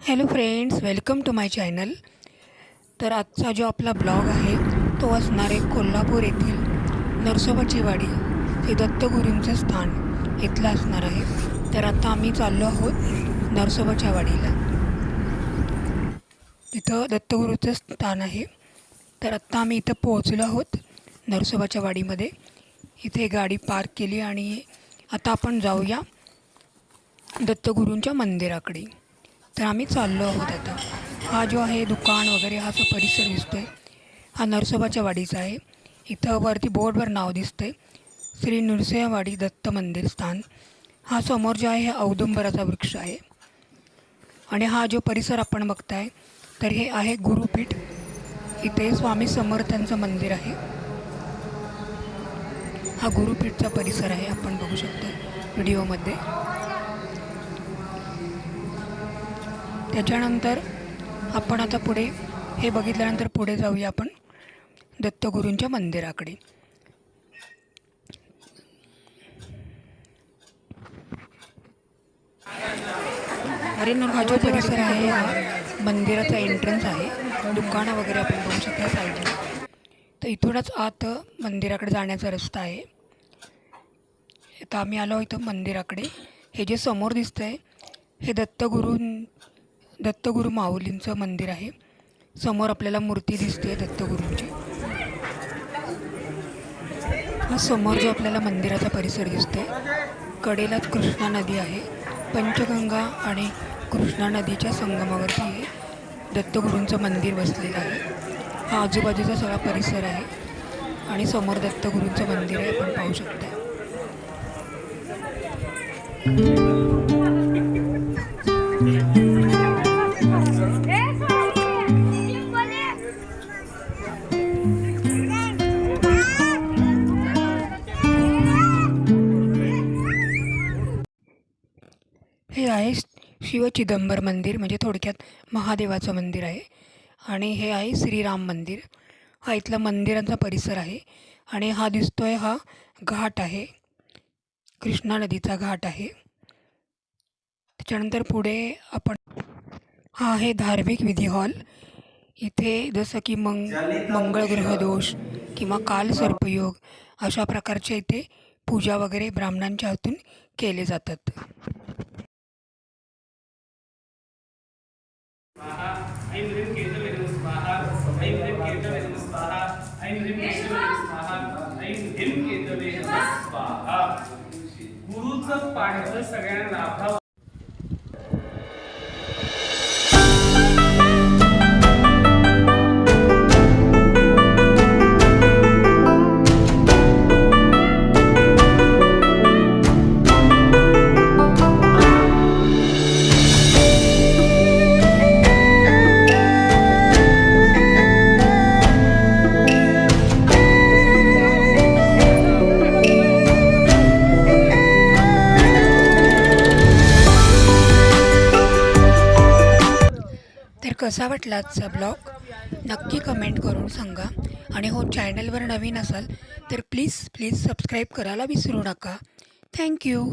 Hello friends welcome to my channel तर आजचा जो आपला ब्लॉग आहे तो असणार आहे कोल्हापूर येथील नरसोबाची वाडी हे दत्तगुरूंचं स्थान इथलं असणार आहे. तर आता आम्ही चाललो आहोत नरसोबाच्या वाडीला. तिथं दत्तगुरूचं स्थान आहे. तर आत्ता आम्ही इथं पोहोचलो आहोत नरसोबाच्या वाडीमध्ये. इथे गाडी पार्क केली आणि आता आपण जाऊया दत्तगुरूंच्या मंदिराकडे. तर आम्ही चाललो आहोत आता. हा जो आहे दुकान वगैरे हा जो परिसर दिसतोय हा नरसोबाच्या वाडीचा आहे. इथं वरती बोर्डवर नाव दिसतंय श्री नृसिंहवाडी दत्त मंदिर स्थान. हा समोर जो आहे हा औदुंबराचा वृक्ष आहे. आणि हा जो परिसर आपण बघताय तर हे आहे गुरुपीठ. इथे स्वामी समर्थांचं मंदिर आहे. हा गुरुपीठचा परिसर आहे आपण बघू शकतो व्हिडिओमध्ये. त्याच्यानंतर आपण आता पुढे हे बघितल्यानंतर पुढे जाऊया आपण दत्तगुरूंच्या मंदिराकडे. हा जो परिसर आहे हा मंदिराचा एंट्रन्स आहे. दुकानं वगैरे आपण बघू शकता साईडला. तर इथूनच आत मंदिराकडे जाण्याचा रस्ता आहे. आता आम्ही आलो इथं मंदिराकडे. हे जे समोर दिसतं आहे हे दत्तगुरूं दत्तगुरू माऊलींचं मंदिर आहे. समोर आपल्याला मूर्ती दिसते दत्तगुरूंची. हा समोर जो आपल्याला मंदिराचा परिसर दिसतोय कडेलाच कृष्णा नदी आहे. पंचगंगा आणि कृष्णा नदीच्या संगमावरती हे दत्तगुरूंचं मंदिर बसलेलं आहे. हा आजूबाजूचा सगळा परिसर आहे आणि समोर दत्तगुरूंचं मंदिर आहे आपण पाहू शकता. हे आहे शिव चिदंबर मंदिर म्हणजे थोडक्यात महादेवाचं मंदिर आहे. आणि हे आहे श्रीराम मंदिर. हा इथला मंदिरांचा परिसर आहे. आणि हा दिसतोय हा घाट आहे. कृष्णा नदीचा घाट आहे. त्याच्यानंतर पुढे आपण हा आहे धार्मिक विधी हॉल. इथे जसं की मंग मंगळग्रहदोष किंवा कालसर्पयोग अशा प्रकारचे इथे पूजा वगैरे ब्राह्मणांच्या हातून केले जातात. ऐं ह्रीं केतवे स्वाहा ऐं ह्रीं केतवे स्वाहा ऐं ह्रीं स्वाहा ऐं ह्रीं स्वाहा. गुरुचं पाठचं सगळ्यांना लाभावं. कसा वाटला आजचा ब्लॉग? नक्की कमेंट करून सांगा. आणि हो चॅनलवर नवीन असाल तर प्लीज प्लीज सबस्क्राईब करायला विसरू नका. थँक्यू